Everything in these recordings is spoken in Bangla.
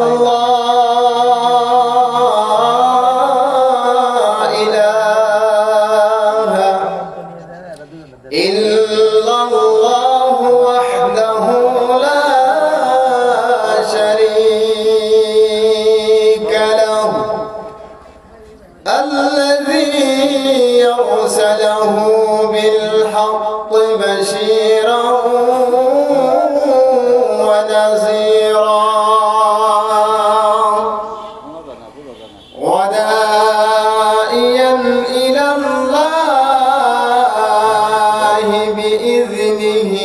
Allah. بإذنه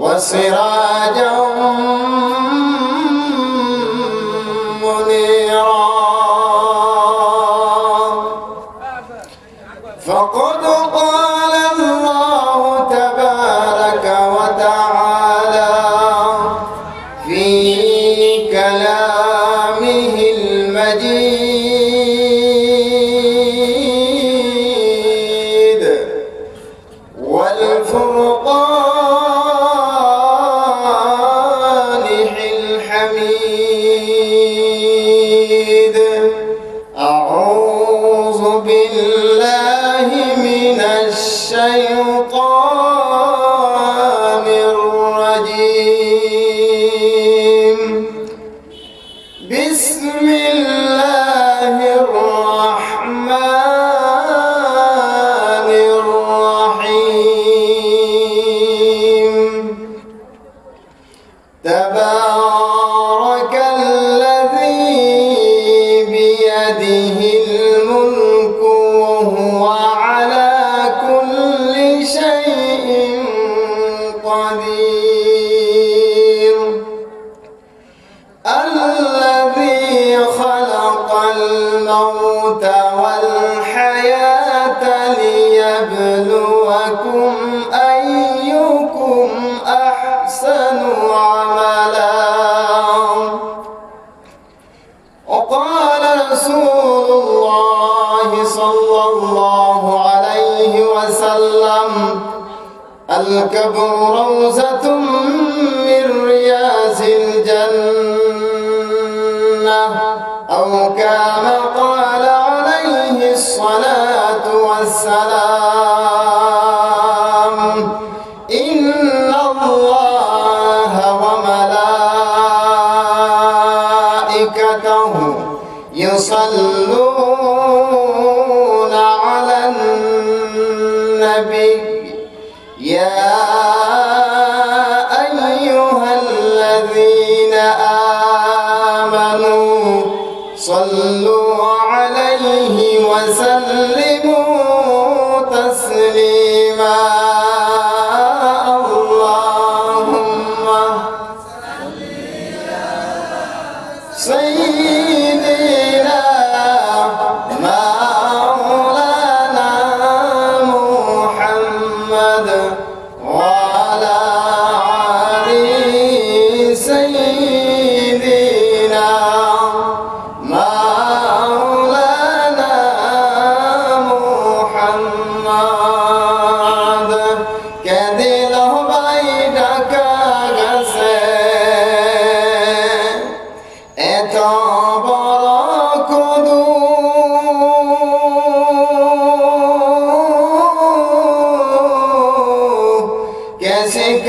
وسراجا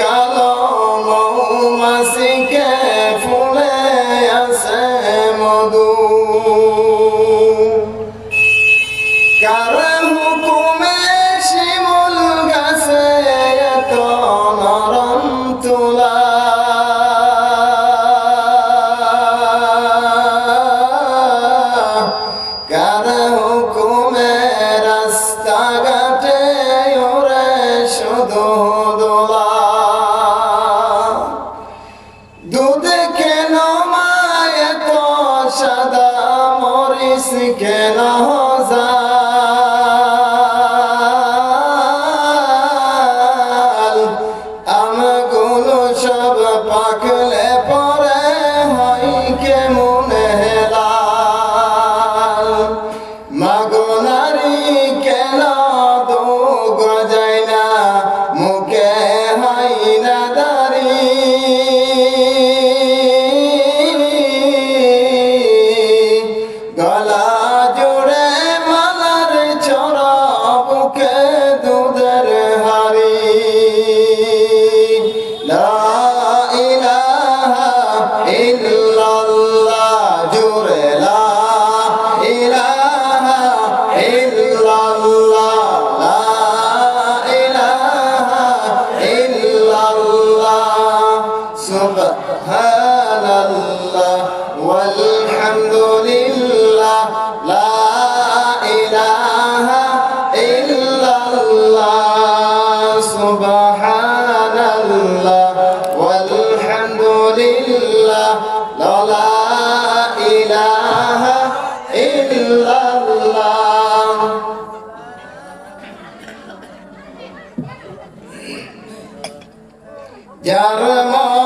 কালো মৌমাসিকে ফুলে Yarma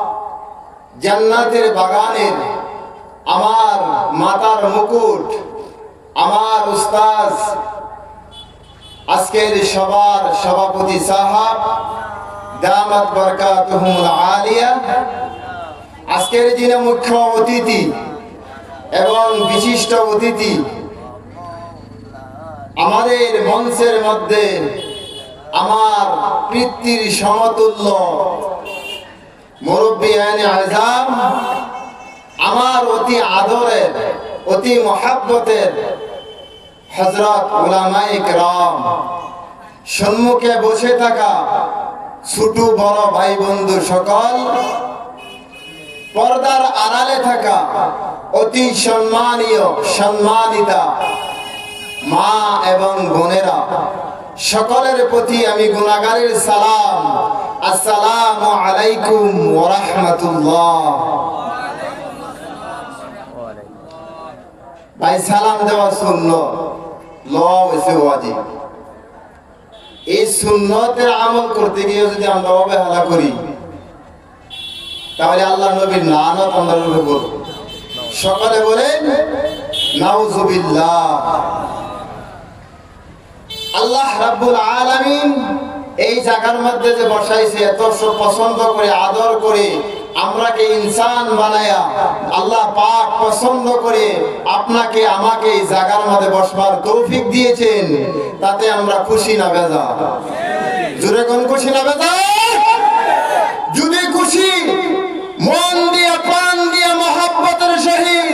জান্নাতের বাগানের আমার মাতার মুকুট, আমার উস্তাজ আজকের সবার সভাপতি সাহাব, দামাত বরকাতুহুমুল আলিয়া, আজকের যিনি মুখ্য অতিথি এবং বিশিষ্ট অতিথি, আমাদের মঞ্চের মধ্যে আমার পিতৃর সমতুল্য মুরব্বী আইনে আমার অতি আদরের, অতি মহাব্বতের হজরত উলামাই রাম সম্মুখে বসে থাকা ছোট বড় ভাই বন্ধু সকল, পর্দার আড়ালে থাকা অতি সম্মানীয়, সম্মানিতা মা এবং বোনেরা, সকলের প্রতি আমি গুণাগারের সালাম আসসালামু আলাইকুম ওয়া রাহমাতুল্লাহ। ভাই, সালাম দেওয়া শূন্য ল হয়েছে ওয়াজিব এই সুন্নতের আমল করতে গিয়ে যদি আমরা অবহেলা করি, তাহলে আল্লাহ নবীর নানত আমরা করব সকালে বলেন, নাউজুবিল্লাহ। আল্লাহ রাব্বুল আলামিন এই জায়গার মধ্যে যে বসাইছে, এত পছন্দ করে, আদর করে, আমরাকে ইনসান বানায়া আল্লাহ পাক পছন্দ করে আপনাকে, আমাকে এই জায়গার মধ্যে বসবার তৌফিক দিয়েছেন, তাতে আমরা খুশি না বেজা জুড়ে কোন খুশি না বেজা যদি খুশি, মন দিয়ে, প্রাণ দিয়ে মহাব্বতের সহিত,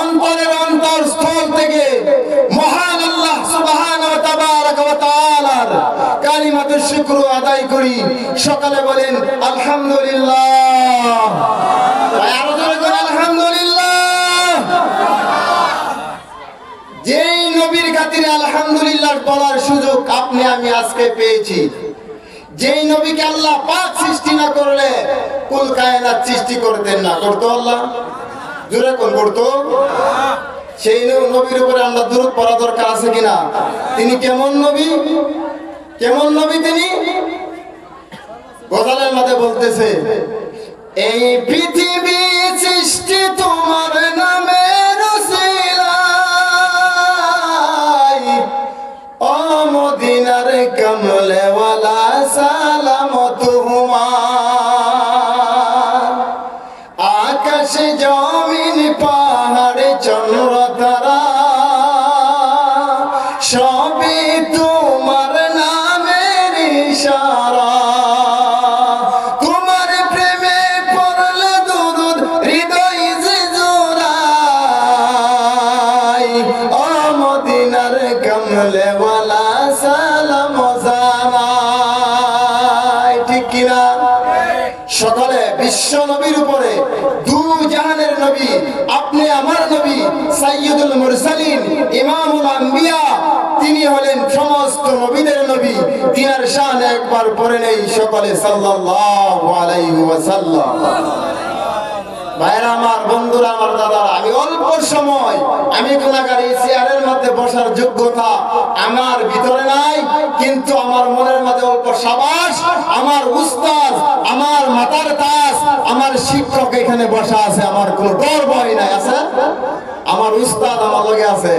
অন্তরের অন্তর স্থল থেকে মহান আল্লাহ সুবহানাহু কালিমাতুর শুকর আদায় করি। সকালে বলেন, আলহামদুলিল্লাহ। যেই নবীর খাতিরে আলহামদুলিল্লাহ বলার সুযোগ আপনি, আমি আজকে পেয়েছি। যেই নবীকে আল্লাহ পাক সৃষ্টি না করলে, কুল কায়নাত সৃষ্টি করতেন না। করতো আল্লাহ? জোরে কোন করতো? সেই নবীর উপরে আমরা দূরত পড়া দরকার আছে কিনা? তিনি কেমন নবী? কেমন নবী তিনি? গজালের মধ্যে বলতেছে, এই পৃথিবী সৃষ্টি তোমার নামের উসিলায় ও মদিনার কমলেওয়ালা আকাশ জমিন নবীদের নবী, তিনার শান একবার পড়ে নেই সকলে সাল্লাল্লাহু আলাইহি ওয়াসাল্লাম। আমার যোগ্যতা আমার ভিতরে নাই, কিন্তু আমার মনের মধ্যে অল্প সাবাস, আমার উস্তাদ, আমার মাতার তাস আমার শিক্ষক এখানে বসা আছে, আমার কোনো ডর ভয় নাই, আছে? আমার উস্তাদ আমার লগে আছে।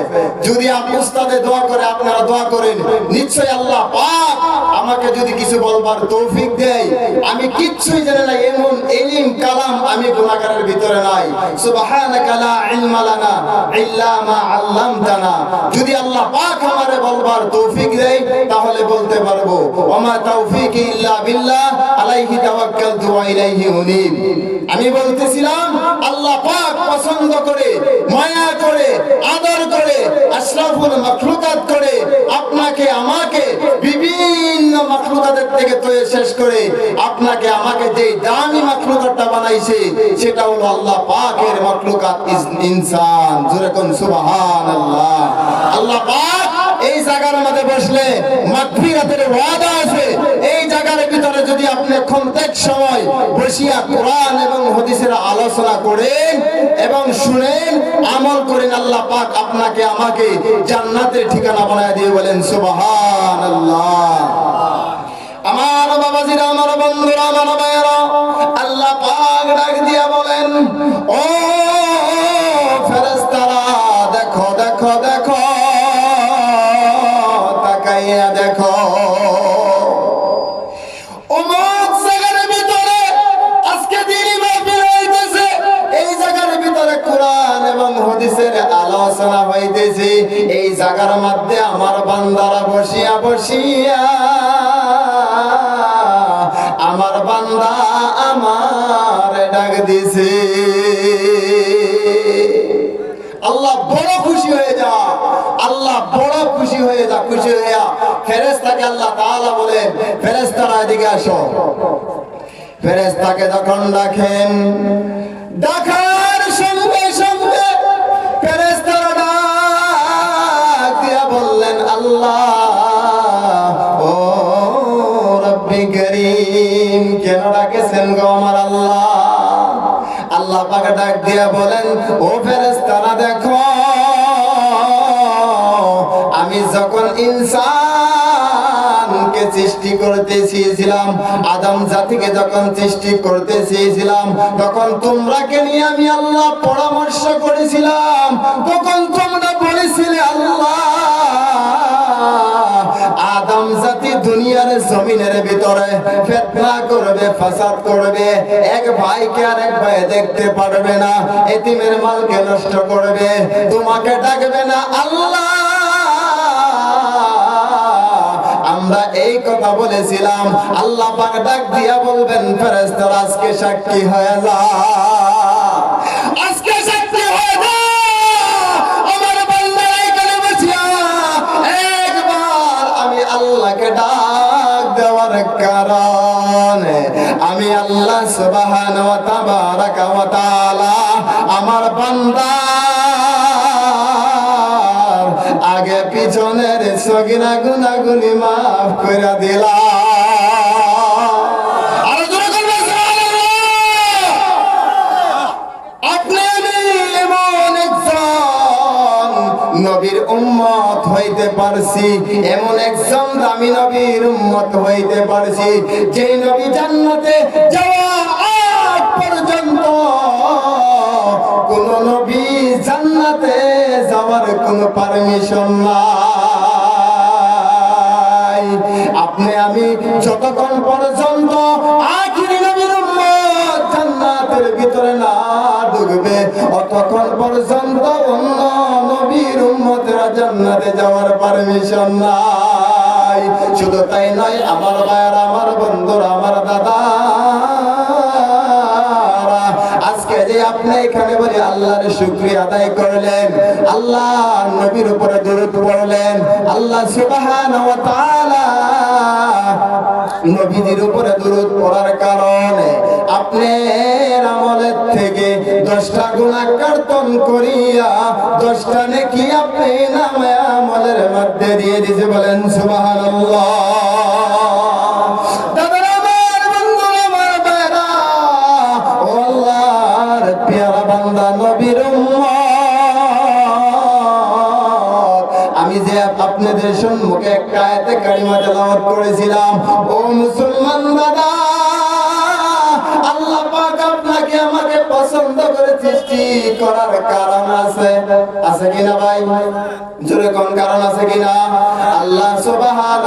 যদি আপনি উস্তাদে দোয়া করে, আপনারা দোয়া করেন। নিশ্চয় আল্লাহ পাক আমাকে যদি কিছু বলবার তৌফিক দেয়। আমি কিচ্ছুই জানি না, এমন এলিম কালাম আমি গুনাহগারের ভিতরে নাই। সুবহানাকা লা ইলমা লানা ইল্লা মা আল্লামতানা। যদি আল্লাহ পাক আমারে বলবার তৌফিক দেয় বলতে পারব। ওমা তৌফিক ইল্লা বিল্লাহ, আলাইহি তাওয়াক্কালতু ওয়া ইলাইহি উনীব। আমি বলতেছিলাম, আল্লাহ পাক পছন্দ করে, মায়া করে, আদর করে, আশরাফুল মাখলুকাত করে, আপনাকে, আমাকে, বিভিন্ন মাখলুকাতের থেকে তৈরি শেষ করে, আপনাকে, আমাকে যে দামি মাখলুকাতটা বানাইছে, সেটা হলো আল্লাহ পাকের মাখলুকাত ইনসান। জোরে কোন, সুবহানাল্লাহ। আল্লাহ পাক জায়গার মধ্যে বসলে মাগফিরাতের ওয়াদা আছে। এই জায়গার ভিতরে যদি আপনি ক্ষন্তেক সময় বসিয়া কোরআন এবং হাদিসের আলোচনা করেন এবং শুনেন, আমল করেন, আল্লাহ পাক আপনাকে আমাকে জান্নাতের ঠিকানা বানায় দিয়ে বলেন, সুবহানাল্লাহ। আমার বাবাজিরা, আমার বন্ধুরা, আমার ভাইয়েরা, আল্লাহ পাক ডাক দিয়া বলেন, ও জায়গার মধ্যে আমার বান্দারা বসিয়া বসিয়া। আমার বান্দা আমার ডাক দিছে। আল্লাহ বড় খুশি হয়ে যা। আল্লাহ বড় খুশি হয়ে যা, খুশি হয়ে যা। ফেরেস্তাকে আল্লাহ তাআলা বলেন ফেরেস্তারা এদিকে আসো। ফেরেস্তাকে যখন ডাকেন, ডাকার ডাকেছেন গো আমার আল্লাহ। আল্লাহ পাকে ডাক দিয়া বলেন, ও ফেরেশতারা, দেখো, আমি যখন ইনসানকে সৃষ্টি করতে চেয়েছিলাম, আদম জাতিকে যখন সৃষ্টি করতে চেয়েছিলাম, তখন তোমরাকে নিয়ে আমি আল্লাহ পরামর্শ করেছিলাম। তখন তোমরা বলেছিলে, আল্লাহ আদম জাতি দুনিয়ার জমিনের ভিতরে ফেতনা করবে, ফাসাদ করবে। এক ভাইকে আর এক ভাই দেখতে পারবে না, এতিমের মালকে নষ্ট করবে। তোমাকে ডাকবে না আল্লাহ। আমরা এই কথা বলেছিলাম, আল্লাহ পাক ডাক দিয়া বলবেন, ফেরেশতারা আজকে সাক্ষী হয়ে যা আল্লাহ সুবহানাহু ওয়া তাবারাকা ওয়া তাআলা, আমার বান্দা। আগে পিছনের সগিনা গুনাগুনি মাফ করে দিলাম। হইতে পারছি, এমন একজন দামি নবীর উম্মত হইতে পারছি যে নবী জান্নাতে যাওয়া পর্যন্ত কোন নবী জান্নাতে যাওয়ার পারমিশন নাই। আপনি আমি যতক্ষণ পর্যন্ত আখিরি নবীর উম্মত জান্নাতের ভিতরে না ঢুকবে অতক্ষণ পর্যন্ত অন্য নবীর উম্মতরা জান্নাতে যাওয়ার পারমিশন নাই। শুধু তাই নয়, আমার ভাইয়ার, আমার বন্ধুরা, আমার দাদা যে আপনি এখানে বলে আল্লাহর শুকরিয়া আদায় করলেন আল্লাহ নবীর উপরে দরুদ পড়লেন, আল্লাহ সুবহানাহু ওয়া উপরে দরুদ পড়ার কারণে আপনার আমলের থেকে দশটা গুণা কর্তন করিয়া দশটা নেকি আপনি নামে আমলের মধ্যে দিয়ে দিতে বলেন সুবহানাল্লাহ। আপনাদের সম্মুখে একটা আয়াতে কারিমা তেলাওয়াত করেছিলাম। ও মুসলমান সৃষ্টি করার কারণ আছে। আছে কিনা ভাই? জোরে কোন কারণ আছে কিনা? আল্লাহ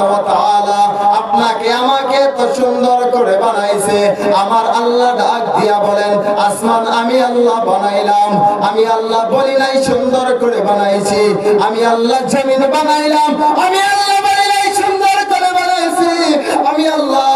ওয়া তাআলা আপনাকে আমাকে এত সুন্দর করে বানাইছে। আমার আল্লাহ ডাক দিয়া বলেন, আসমান আমি আল্লাহ বানাইলাম, আমি আল্লাহ বলি নাই সুন্দর করে বানাইছি, আমি আল্লাহ জমিন বানাইলাম, আমি আল্লাহ বলি নাই সুন্দর করে বানাইছি, আমি আল্লাহ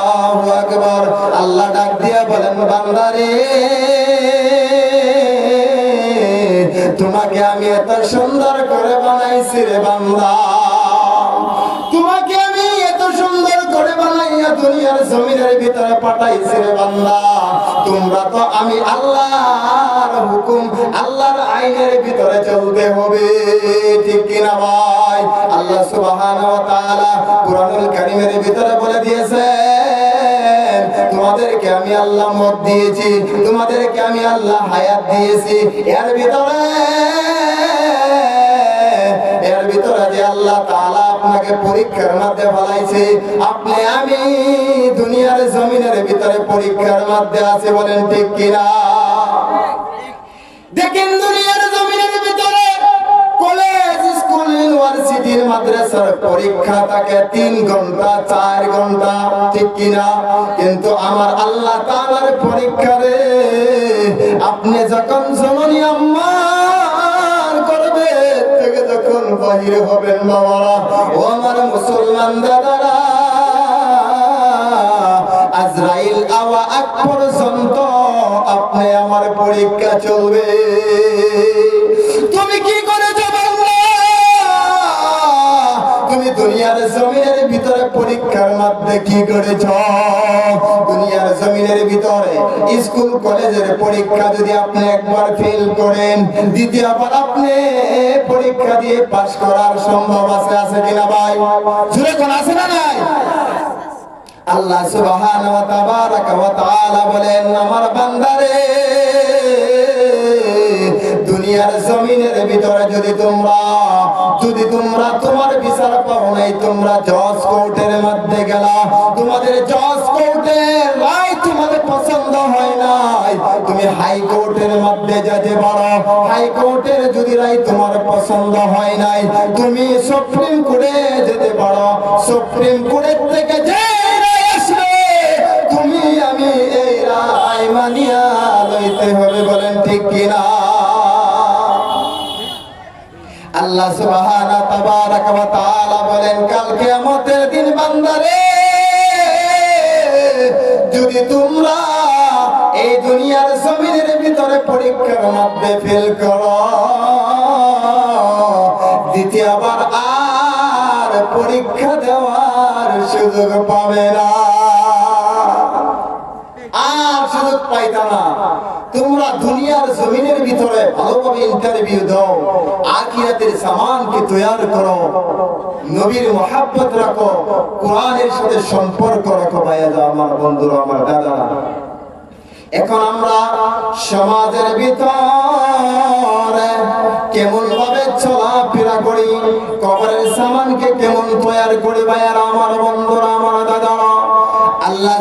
আকবার আল্লাহ ডাক দিয়া বলেন, বান্দারে, তোমাকে আমি এত সুন্দর করে বানাইছি রে বান্দা। আইনের ভিতরে চলতে হবে, ঠিক ভাই? আল্লাহ ভিতরে বলে তোমাদেরকে আমি আল্লাহ মত দিয়েছি, তোমাদেরকে আমি আল্লাহ হায়াত দিয়েছি। এর ভিতরে এর ভিতরে যে আল্লাহ তাআলা আপনাকে পরীক্ষার মাধ্যমে ফলাইছে, আপনি আমি দুনিয়ার জমিনের ভিতরে পরীক্ষার মাধ্যমে আছে বলেন ঠিক কিনা? দেখেন দুনিয়ার ইউনিভার্সিটির মাদ্রাসার পরীক্ষা থাকে তিন ঘণ্টা, চার ঘণ্টা, ঠিক কিনা? কিন্তু আমার আল্লাহ তাআলার পরীক্ষা রে, আপনি যখন জননী করবে থেকে যখন বাহির হবেন ও আমার মুসলমান দাদারা, আজরাইল আওয়া আগ পর্যন্ত আপনি আমার পরীক্ষা চলবে। তুমি কি করেছ দুনিয়ার জমিনের ভিতরে পরীক্ষার মধ্যে কি করেছ? দুনিয়ার জমিনের ভিতরে স্কুল, কলেজের পরীক্ষা যদি আপনি একবার ফেল করেন, দ্বিতীয়বার আপনি পরীক্ষা দিয়ে পাশ করার সম্ভব আছে আছে কিনা ভাই? জুড়ে কোন আছে না নাই? আল্লাহ সুবহানাহু ওয়া তাবারাকা ওয়া তাআলা বলেন, আমার বান্দারে, দুনিয়ার জমিনের ভিতরে যদি তোমরা যদি তোমরা তোমার বিচার পাও নাই, তোমরা জজ কোর্টের মধ্যে গেলা। তোমাদের জজ কোর্টের রায় তোমাদের পছন্দ হয় নাই। তুমি হাই কোর্টের মধ্যে যেতে পারো হাই কোর্টের যদি রায় তোমার পছন্দ হয় নাই, তুমি সুপ্রিম কোর্টে যেতে পারো সুপ্রিম কোর্টের থেকে যে রায় আসবে, তুমি আমি এই রায় মানিয়া আল্লাহ তাবারাকা ওয়া তাআলা বলেন, কাল কিয়ামতের দিন বান্দারে, যদি তোমরা এই দুনিয়ার জমিনের ভিতরে পরীক্ষার মধ্যে ফেল করো, দ্বিতীয়বার আর পরীক্ষা দেওয়ার সুযোগ পাবে না। আর সুযোগ পাইতা না। তোমরা দুনিয়ার জমিনের ভিতরে ভালোভাবে ইন্টারভিউ দাও, আখিরাতের সামানকে তৈরি করো। নবীর মহাব্বত রাখো, কোরআনের সাথে সম্পর্ক রাখো ভাইয়া আমার বন্ধুরা, আমার দাদারা। এখন আমরা সমাজের ভিতরে কেমন ভাবে চলাফেরা করি, কবরের সামানকে কেমন তৈরি করি, ভাইয়ার, আমার বন্ধুরা, আমার দাদারা। আল্লাহ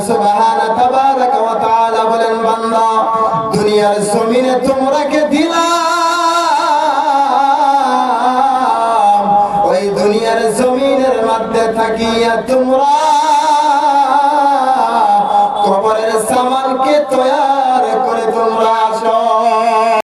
যার জমিনে তোমরা কে ওই দুনিয়ার জমিনের মধ্যে থাকিয়া তোমরা